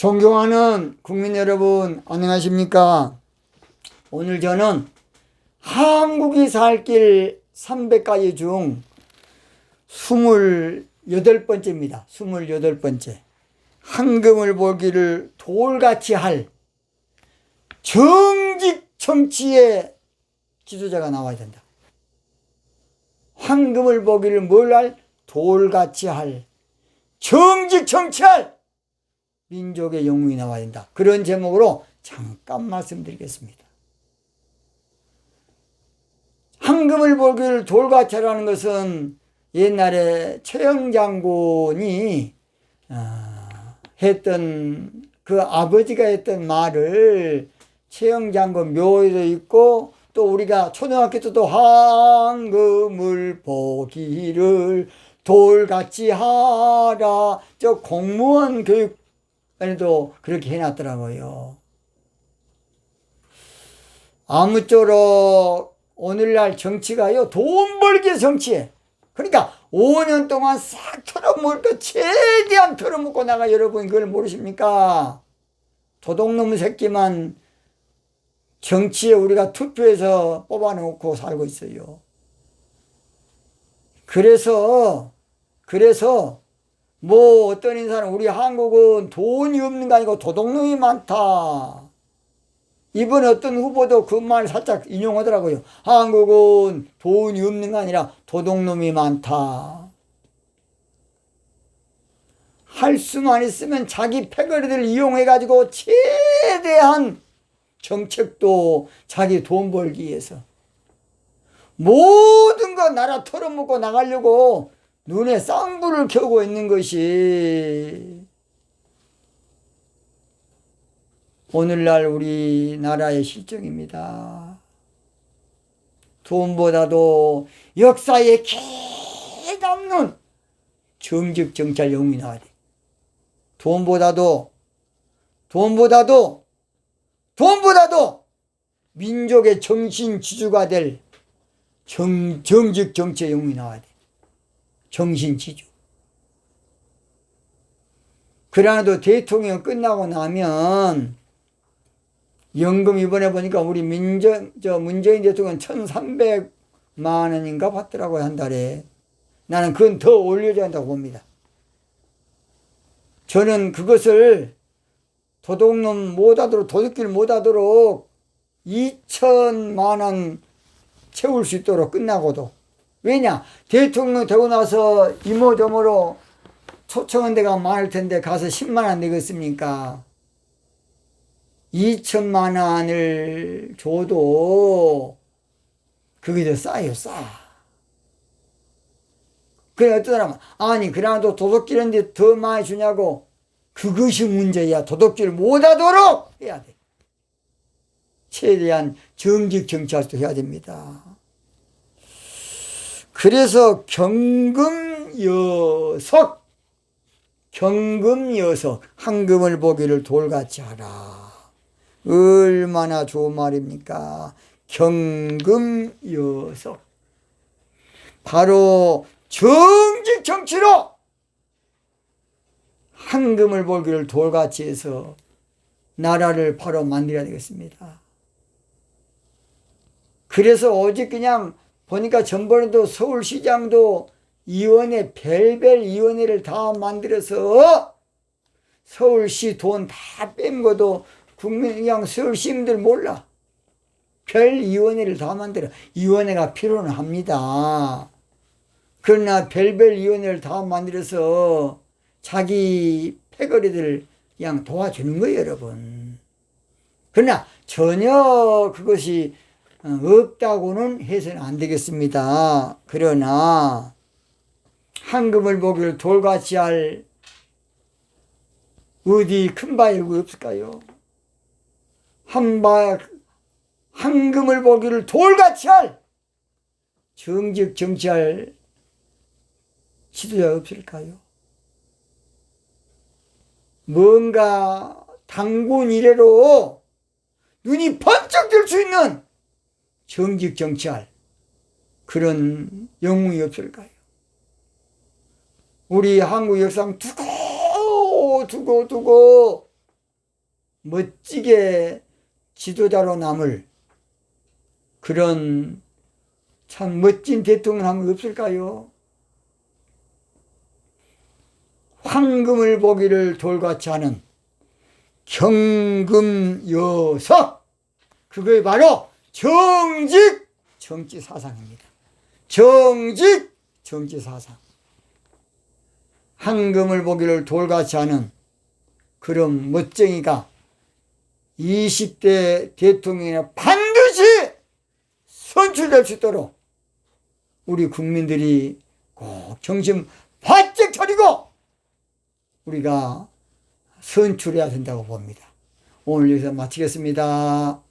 존경하는 국민 여러분, 안녕하십니까? 오늘 저는 한국이 살 길 300가지 중 28번째입니다. 28번째. 황금을 보기를 돌같이 할 정직 정치의 지도자가 나와야 된다. 황금을 보기를 뭘 할? 돌같이 할 정직 정치할 민족의 영웅이 나와야 된다. 그런 제목으로 잠깐 말씀드리겠습니다. 황금을 보기를 돌같이 하라는 것은 옛날에 최영 장군이 어, 했던 그 아버지가 했던 말을 최영 장군 묘에도 있고 또 우리가 초등학교 때도 황금을 보기를 돌같이 하라 저 공무원 교육 에도 그렇게 해놨더라고요. 아무쪼록 오늘날 정치가요 돈 벌기 정치에 그러니까 5년 동안 싹 털어먹을 거 최대한 털어먹고 나가 여러분 그걸 모르십니까? 도둑놈 새끼만 정치에 우리가 투표해서 뽑아놓고 살고 있어요. 그래서 그래서 뭐 어떤 인사는 우리 한국은 돈이 없는 게 아니고 도둑놈이 많다. 이번 어떤 후보도 그 말 살짝 인용하더라고요. 한국은 돈이 없는 게 아니라 도둑놈이 많다. 할 수만 있으면 자기 패거리들 이용해가지고 최대한 정책도 자기 돈 벌기 위해서 모든 거 나라 털어먹고 나가려고 눈에 쌍불을 켜고 있는 것이 오늘날 우리나라의 실정입니다. 돈보다도 역사에 개 남는 정직 정찰 영웅이 나와야 돼. 돈보다도 돈보다도 돈보다도 민족의 정신 지주가 될 정, 정직 정체 영웅이 나와야 돼. 정신 지주. 그러나도 대통령 끝나고 나면 연금 이번에 보니까 우리 민정, 저 문재인 대통령 1,300만 원인가 받더라고요, 한 달에. 나는 그건 더 올려줘야 한다고 봅니다. 저는 그것을 도둑놈 못하도록, 도둑질 못하도록 2천만 원 채울 수 있도록 끝나고도. 왜냐? 대통령 되고 나서 이모저모로 초청한 데가 많을 텐데 가서 10만 원 내겠습니까? 2천만 원을 줘도 그게 더 싸요, 싸. 그래, 어떤 사람은, 아니, 그래도 도둑질인데 더 많이 주냐고. 그것이 문제야. 도둑질 못하도록 해야 돼. 최대한 정직 정치할수 해야 됩니다. 그래서 경금여석, 경금여석, 황금을 보기를 돌같이 하라. 얼마나 좋은 말입니까? 경금여석. 바로 정직 정치로 황금을 보기를 돌같이 해서 나라를 바로 만들어야 되겠습니다. 그래서 오직 그냥 보니까 전번에도 서울시장도 위원회, 별별 위원회를 다 만들어서 서울시 돈 다 뺀 것도 국민, 그냥 서울 시민들 몰라. 별 위원회를 다 만들어. 위원회가 필요는 합니다. 그러나 별별 위원회를 다 만들어서 자기 패거리들 그냥 도와주는 거예요, 여러분. 그러나 전혀 그것이 어, 없다고는 해서는 안 되겠습니다. 그러나 황금을 보기를 돌같이 할 어디 큰 바위가 없을까요? 한 바, 황금을 보기를 돌같이 할 정직 정치할 지도자 없을까요? 뭔가 당군 이래로 눈이 번쩍 들 수 있는 정직 정치할 그런 영웅이 없을까요? 우리 한국 역사 두고 두고 두고 멋지게 지도자로 남을 그런 참 멋진 대통령 하면 없을까요? 황금을 보기를 돌같이 하는 경금여석 그게 바로 정직 정치 사상입니다. 정직 정치 사상 황금을 보기를 돌같이 하는 그런 멋쟁이가 20대 대통령에 반드시 선출될 수 있도록 우리 국민들이 꼭 정신 바짝 차리고 우리가 선출해야 된다고 봅니다. 오늘 여기서 마치겠습니다.